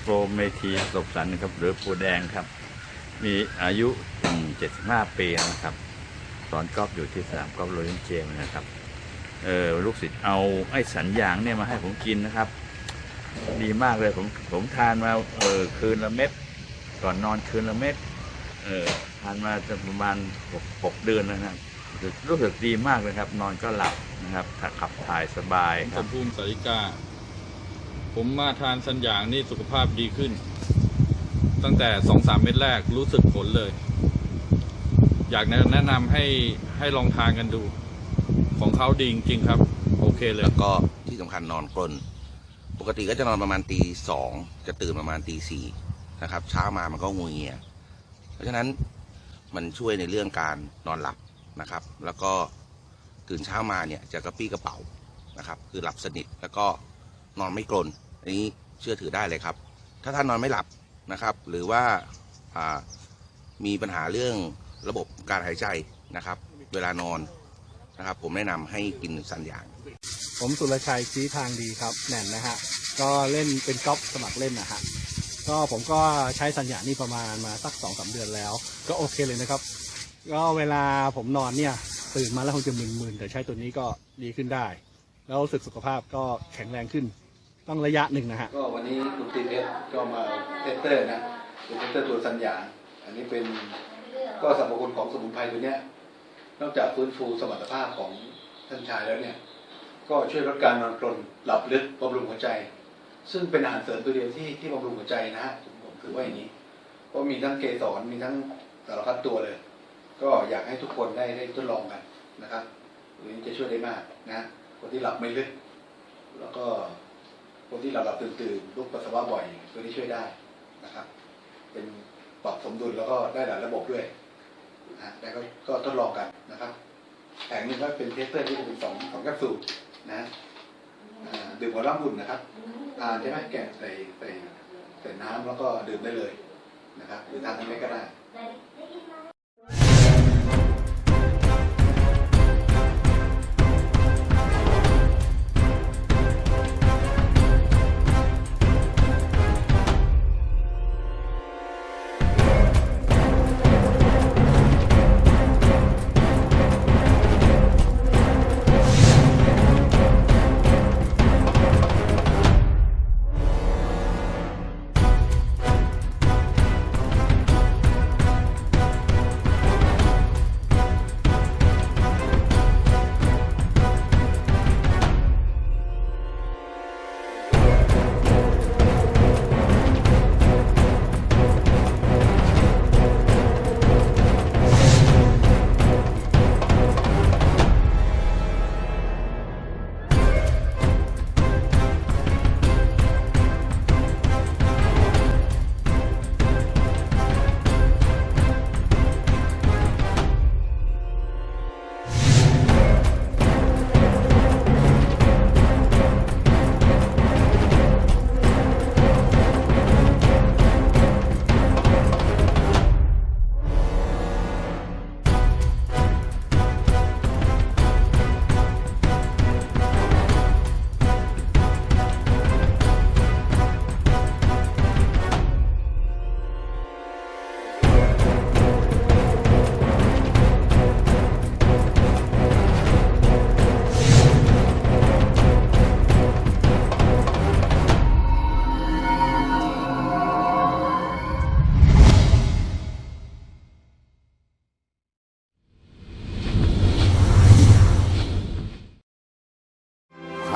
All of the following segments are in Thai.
โปรเมทีศพสันครับ หรือปูแดงครับ มีอายุถึง75 ปีนะครับ สอนกอล์ฟอยู่ที่สนามกอล์ฟโรยัลเจมส์นะครับเออลูกศิษย์เอาไอ้สัญญางเนี่ยมาให้ผมกินนะครับ ดีมากเลยผมผมทานมาเออคืนละเม็ดก่อนนอนคืนละเม็ดเออทานมาจะประมาณหกหกเดือนแล้วนะครับรู้สึกดีมากเลยครับ นอนก็หลับนะครับขับถ่ายสบายครับมภูมิสาริกา ผมมาทานสัญญางนี่สุขภาพดีขึ้น ตั้งแต่สองสามเม็ดแรกรู้สึกผลเลย อยากแนะนำให้ให้ลองทานกันดู ของเขาดีจริงๆครับ โอเคเลย แล้วก็ที่สำคัญนอนกลนปกติก็จะนอนประมาณตีสองจะตื่นประมาณตีสี่นะครับ เช้ามามันก็งูเงีย เพราะฉะนั้นมันช่วยในเรื่องการนอนหลับนะครับ แล้วก็ตื่นเช้ามาเนี่ยจะกระปี้กระเป๋านะครับ คือหลับสนิทแล้วก็นอนไม่กลน อันนี้เชื่อถือได้เลยครับ ถ้าท่านนอนไม่หลับนะครับ หรือว่าามีปัญหาเรื่องระบบการหายใจนะครับ เวลานอนนะครับ ผมแนะนำให้กินสัญญาง ผมสุรชัยชี้ทางดีครับแน่นนะฮะก็เล่นเป็นก๊อฟสมัครเล่นนะฮะก็ผมก็ใช้สัญญานี่ประมาณมาสักสองสาเดือนแล้ว ก็โอเคเลยนะครับ ก็เวลาผมนอนเนี่ยตื่นมาแล้วคงจะมึนๆแต่ใช้ตัวนี้ก็ดีขึ้นได้ แล้วรู้สึกสุขภาพก็แข็งแรงขึ้น ต้องระยะหนึ่งนะฮะก็วันนี้คุณตีเพชรก็มาเทสเตอร์นะเป็นเทสเตอร์ตัวสัญญา อันนี้เป็นก็สรรพคุณของสมุนไพรตัวเนี้ยนอกจากฟื้นฟูสมรรถภาพของท่านชายแล้วเนี่ย ก็ช่วยลดการนอนกรนหลับลึกบำรุงหัวใจ ซึ่งเป็นอาหารเสริมตัวเดียวที่ที่บำรุงหัวใจนะฮะผมถือว่าอย่างนี้เพราะมีทั้งเกสรมีทั้งสารพัดตัวเลย ก็อยากให้ทุกคนได้ได้ทดลองกันนะครับตัวนี้จะช่วยได้มากนะคนที่หลับไม่ลึก แล้วก็ คนที่หลับหลับตื่นตื่นลุกปัสสาวะบ่อยตัวนี้ช่วยได้นะครับ เป็นปรับสมดุลแล้วก็ได้หลายระบบด้วยนะแต่ก็ก็ทดลองกันนะครับแผงหนึงก็เป็นเทสเตอร์ที่จะเป็นสองสองแคปซูลนะอ่าดื่มหัวร่ำบุญนะครับทานใช่ไหมแกะใส่ใส่ใส่น้ำแล้วก็ดื่มได้เลยนะครับหรือทานทั้งเม็ดก็ได้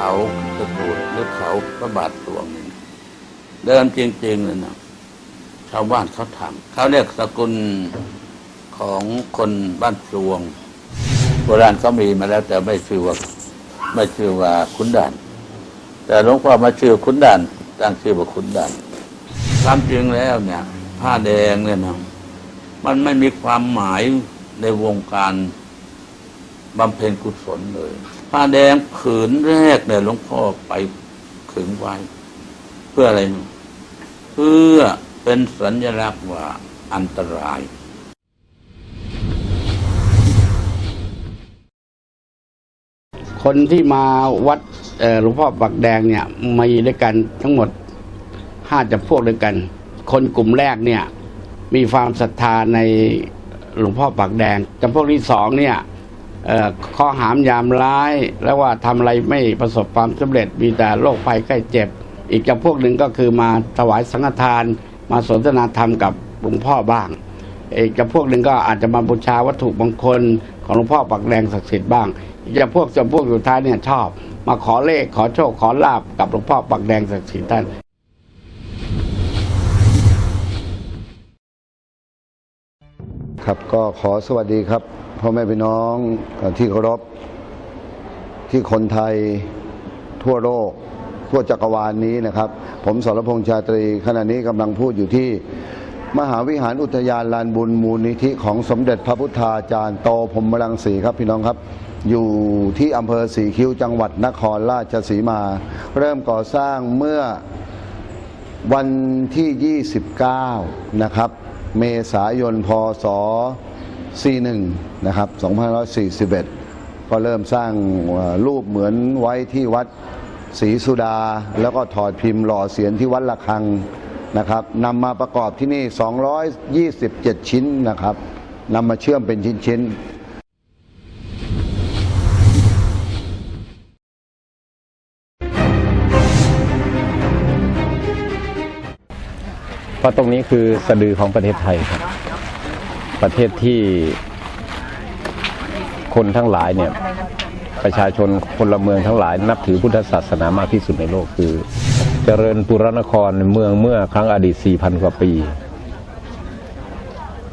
เขาตะกรูดหรือเขาพระบาทหลวงเนี่เดิมจริงๆเลยนะชาวบ้านเขาทำเขาเรียกสกุลของคนบ้านสวงโบราณเขามีมาแล้ว แต่ไม่ชื่อว่าไม่ชื่อว่าขุนด่าน แต่หลวงพ่อมาชื่อขุนด่านตั้งชื่อว่าขุนด่านความจริงแล้วเนี่ย ผ้าแดงเนี่ยนะมันไม่มีความหมายในวงการบำเพ็ญกุศลเลย ผ้าแดงผืนแรกเนี่ยหลวงพ่อไปขึงไว้ เพื่ออะไร เพื่อเป็นสัญลักษณ์ว่าอันตรายคนที่มาวัดหลวงพ่อปักแดงเนี่ยมีด้วยกันทั้งหมดห้าจำพวกด้วยกัน คนกลุ่มแรกเนี่ย มีความศรัทธาในหลวงพ่อปากแดงจำพวกที่สองเนี่ย ข้อหามยามร้าย แล้วว่าทำอะไรไม่ประสบความสำเร็จมีแต่โรคภัยใกล้เจ็บ อีกจำพวกหนึ่งก็คือมาถวายสังฆทาน มาสนทนาธรรมกับหลวงพ่อบ้างอีกจำพวกหนึ่งก็อาจจะมาบูชาวัตถุมงคลของหลวงพ่อปักแดงศักดิ์สิทธิ์บ้างอีกจำพวกจำพวกสุดท้ายเนี่ยชอบ มาขอเลขขอโชคขอลาบกับหลวงพ่อปักแดงศักดิ์สิทธิ์ท่านครับก็ขอสวัสดีครับ พ่อแม่พี่น้องที่เคารพที่คนไทยทั่วโลก ทั่วจักรวาลนนี้นะครับ ผมสรพงษ์ชาตรี ขณะนี้กำลังพูดอยู่ที่ มหาวิหารอุทยานลานบุญมูลนิธิของสมเด็จพระพุทธาจารย์โตพรมรังสีครับพี่น้องครับ อยู่ที่อำเภอสีคิ้วจังหวัดนครราชสีมา เริ่มก่อสร้างเมื่อวันที่ 29 นะครับ เมษายนพศ 41นะครับ2541 ก็เริ่มสร้างรูปเหมือนไว้ที่วัดศรีสุดา แล้วก็ถอดพิมพ์หล่อเสียนที่วัดละคังนะครับนำมาประกอบที่นี่ 227 ชิ้นนะครับนำมาเชื่อมเป็นชิ้นๆเพราะตรงนี้คือสะดือของประเทศไทยครับ ประเทศที่คนทั้งหลายเนี่ยประชาชนพลเมืองทั้งหลาย นับถือพุทธศาสนามากที่สุดในโลกคือ เจริญปุรนครเมืองเมื่อครั้งอดีต 4,000 กว่าปี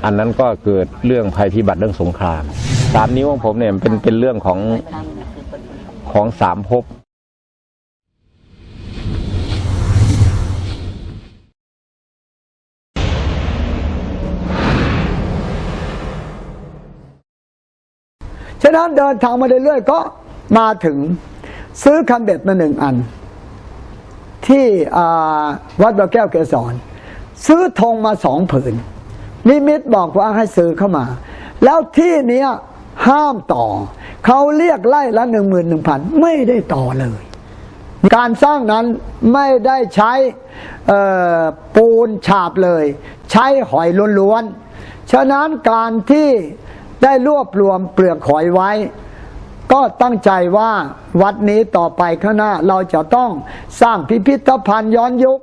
อันนั้นก็เกิดเรื่องภัยพิบัติเรื่องสงครามสามนิ้วของผมเนี่ยเป็นเป็นเรื่องของของสามภพะนั้นเดินทางมาเรื่อยๆก็มาถึงซื้อคันเบ็ดมาหนึ่งอัน ที่วัดบางแก้วเกสรซื้อธงมาสองผืน นิมิตบอกว่าให้ซื้อเข้ามา แล้วที่เนี้ยห้ามต่อ เขาเรียกไล่ละหนึ่งหมื่นหนึ่งพันไม่ได้ต่อเลย การสร้างนั้นไม่ได้ใช้ปูนฉาบเลย ใช้หอยล้วนๆ ฉะนั้นการที่ ได้รวบรวมเปลือกหอยไว้ ก็ตั้งใจว่าวัดนี้ต่อไปข้างหน้าเราจะต้องสร้างพิพิธภัณฑ์ย้อนยุค